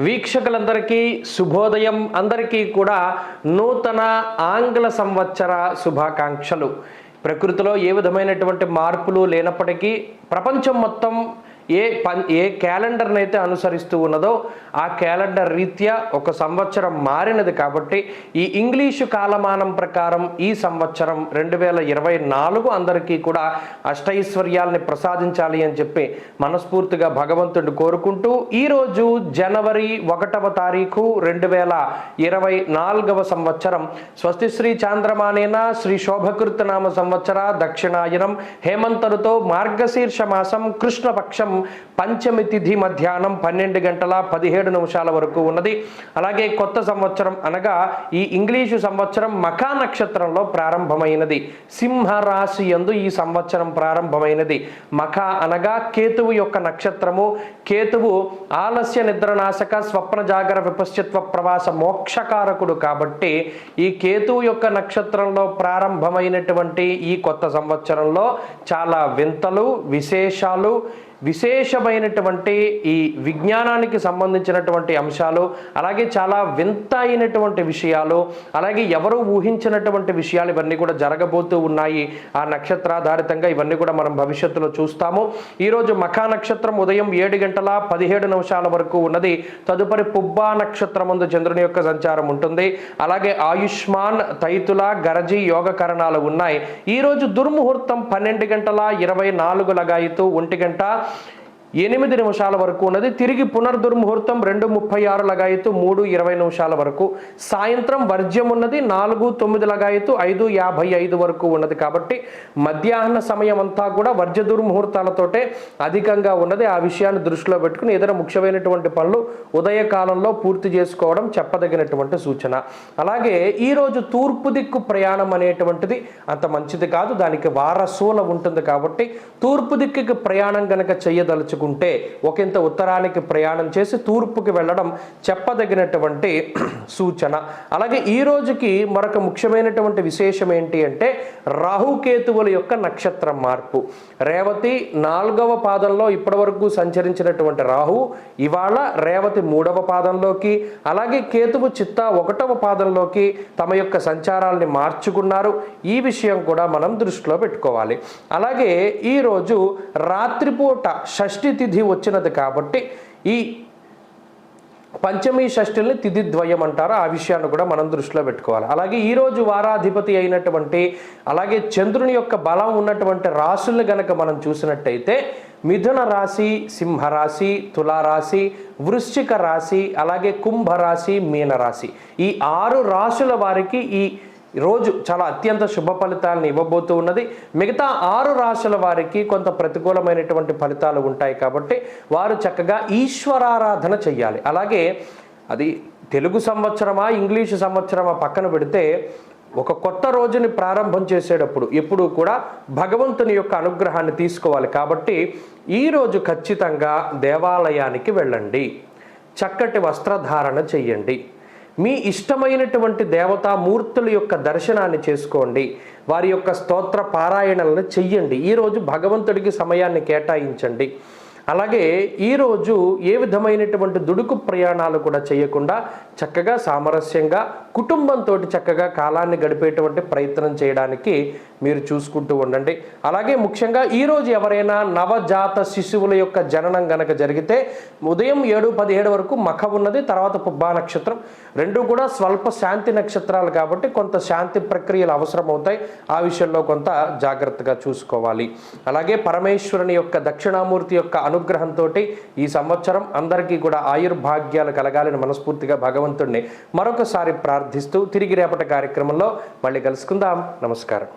వీక్షకులందరికీ శుభోదయం. అందరికీ కూడా నూతన ఆంగ్ల సంవత్సర శుభాకాంక్షలు. ప్రకృతిలో ఏ విధమైనటువంటి మార్పులు లేనప్పటికీ ప్రపంచం మొత్తం ఏ పం ఏ క్యాలెండర్ని అయితే అనుసరిస్తూ ఉన్నదో ఆ క్యాలెండర్ రీత్యా ఒక సంవత్సరం మారినది కాబట్టి ఈ ఇంగ్లీషు కాలమానం ప్రకారం ఈ సంవత్సరం రెండు వేల ఇరవై నాలుగు అందరికీ కూడా అష్టైశ్వర్యాల్ని ప్రసాదించాలి అని చెప్పి మనస్ఫూర్తిగా భగవంతుడు కోరుకుంటూ ఈరోజు జనవరి ఒకటవ తారీఖు రెండు వేల ఇరవై నాలుగవ సంవత్సరం. స్వస్తి శ్రీ చాంద్రమానేన శ్రీ శోభకృతనామ సంవత్సర దక్షిణాయనం హేమంతరుతో మార్గశీర్ష మాసం కృష్ణపక్షం పంచమి తిథి మధ్యాహ్నం పన్నెండు గంటల పదిహేడు నిమిషాల వరకు ఉన్నది. అలాగే కొత్త సంవత్సరం అనగా ఈ ఇంగ్లీషు సంవత్సరం మఖా నక్షత్రంలో ప్రారంభమైనది. సింహరాశి ఎందు యందు ఈ సంవత్సరం ప్రారంభమైనది. మఖ అనగా కేతువు యొక్క నక్షత్రము. కేతువు ఆలస్య నిద్రనాశక స్వప్న జాగర విపశ్చిత్వ ప్రవాస మోక్షకారకుడు కాబట్టి ఈ కేతువు యొక్క నక్షత్రంలో ప్రారంభమైనటువంటి ఈ కొత్త సంవత్సరంలో చాలా వింతలు విశేషాలు విశేషమైనటువంటి ఈ విజ్ఞానానికి సంబంధించినటువంటి అంశాలు అలాగే చాలా వింత అయినటువంటి విషయాలు అలాగే ఎవరు ఊహించినటువంటి విషయాలు ఇవన్నీ కూడా జరగబోతూ ఉన్నాయి. ఆ నక్షత్రాధారితంగా ఇవన్నీ కూడా మనం భవిష్యత్తులో చూస్తాము. ఈరోజు మఖా నక్షత్రం ఉదయం ఏడు గంటల పదిహేడు నిమిషాల వరకు ఉన్నది. తదుపరి పుబ్బా నక్షత్రం ముందు చంద్రుని యొక్క సంచారం ఉంటుంది. అలాగే ఆయుష్మాన్ తైతుల గరజీ యోగకరణాలు ఉన్నాయి. ఈరోజు దుర్ముహూర్తం పన్నెండు గంటల ఇరవై నాలుగు లగాయితూ ఒంటి గంట. happening ఎనిమిది నిమిషాల వరకు ఉన్నది. తిరిగి పునర్దుర్ముహూర్తం రెండు ముప్పై ఆరు లగాయతు మూడు ఇరవై నిమిషాల వరకు. సాయంత్రం వర్జ్యం ఉన్నది. నాలుగు తొమ్మిది లగాయతు ఐదు యాభై ఐదు వరకు ఉన్నది. కాబట్టి మధ్యాహ్న సమయం అంతా కూడా వర్జ్య దుర్ముహూర్తాలతోటే అధికంగా ఉన్నది. ఆ విషయాన్ని దృష్టిలో పెట్టుకుని ఏదైనా ముఖ్యమైనటువంటి పనులు ఉదయకాలంలో పూర్తి చేసుకోవడం చెప్పదగినటువంటి సూచన. అలాగే ఈరోజు తూర్పు దిక్కు ప్రయాణం అనేటువంటిది అంత మంచిది కాదు. దానికి వారసూల ఉంటుంది కాబట్టి తూర్పు దిక్కుకి ప్రయాణం గనక చేసుకుంటే ఒకంత ఉత్తరానికి ప్రయాణం చేసి తూర్పుకి వెళ్ళడం చెప్పదగినటువంటి సూచన. అలాగే ఈ రోజుకి మరొక ముఖ్యమైనటువంటి విశేషం ఏంటి అంటే రాహుకేతువుల యొక్క నక్షత్రం మార్పు. రేవతి నాలుగవ పాదంలో ఇప్పటివరకు సంచరించినటువంటి రాహు ఇవాళ రేవతి మూడవ పాదంలోకి అలాగే కేతువు చిత్త ఒకటవ పాదంలోకి తమ యొక్క సంచారాల్ని మార్చుకున్నారు. ఈ విషయం కూడా మనం దృష్టిలో పెట్టుకోవాలి. అలాగే ఈరోజు రాత్రిపూట షష్ఠి తిథి వచ్చినది కాబట్టి ఈ పంచమి షష్ఠుల్ని తిథి ద్వయం అంటారు. ఆ విషయాన్ని కూడా మనం దృష్టిలో పెట్టుకోవాలి. అలాగే ఈరోజు వారాధిపతి అయినటువంటి అలాగే చంద్రుని యొక్క బలం ఉన్నటువంటి రాశుల్ని గనక మనం చూసినట్టయితే మిథున రాశి సింహరాశి తులారాశి వృశ్చిక రాశి అలాగే కుంభరాశి మీనరాశి ఈ ఆరు రాశుల వారికి ఈ రోజు చాలా అత్యంత శుభ ఫలితాలను ఇవ్వబోతూ ఉన్నది. మిగతా ఆరు రాశుల వారికి కొంత ప్రతికూలమైనటువంటి ఫలితాలు ఉంటాయి కాబట్టి వారు చక్కగా ఈశ్వరారాధన చెయ్యాలి. అలాగే అది తెలుగు సంవత్సరమా ఇంగ్లీషు సంవత్సరమా పక్కన పెడితే ఒక కొత్త రోజుని ప్రారంభం చేసేటప్పుడు ఎప్పుడూ కూడా భగవంతుని యొక్క అనుగ్రహాన్ని తీసుకోవాలి కాబట్టి ఈరోజు ఖచ్చితంగా దేవాలయానికి వెళ్ళండి. చక్కటి వస్త్రధారణ చెయ్యండి. మీ ఇష్టమైనటువంటి దేవతా మూర్తుల యొక్క దర్శనాన్ని చేసుకోండి. వారి యొక్క స్తోత్ర పారాయణలను చెయ్యండి. ఈరోజు భగవంతుడికి సమయాన్ని కేటాయించండి. అలాగే ఈరోజు ఏ విధమైనటువంటి దుడుకు ప్రయాణాలు కూడా చేయకుండా చక్కగా సామరస్యంగా కుటుంబంతో చక్కగా కాలాన్ని గడిపేటువంటి ప్రయత్నం చేయడానికి మీరు చూసుకుంటూ ఉండండి. అలాగే ముఖ్యంగా ఈరోజు ఎవరైనా నవజాత శిశువుల యొక్క జననం గనక జరిగితే ఉదయం ఏడు పదిహేడు వరకు మఖ ఉన్నది తర్వాత పుబ్బా నక్షత్రం. రెండు కూడా స్వల్ప శాంతి నక్షత్రాలు కాబట్టి కొంత శాంతి ప్రక్రియలు అవసరం అవుతాయి ఆ విషయంలో కొంత జాగ్రత్తగా చూసుకోవాలి. అలాగే పరమేశ్వరుని యొక్క దక్షిణామూర్తి యొక్క అనుగ్రహంతో ఈ సంవత్సరం అందరికీ కూడా ఆయుర్భాగ్యాలు కలగాలని మనస్ఫూర్తిగా భగవంతుడిని మరొకసారి ప్రార్థిస్తూ తిరిగి రేపటి కార్యక్రమంలో మళ్ళీ కలుసుకుందాం. నమస్కారం.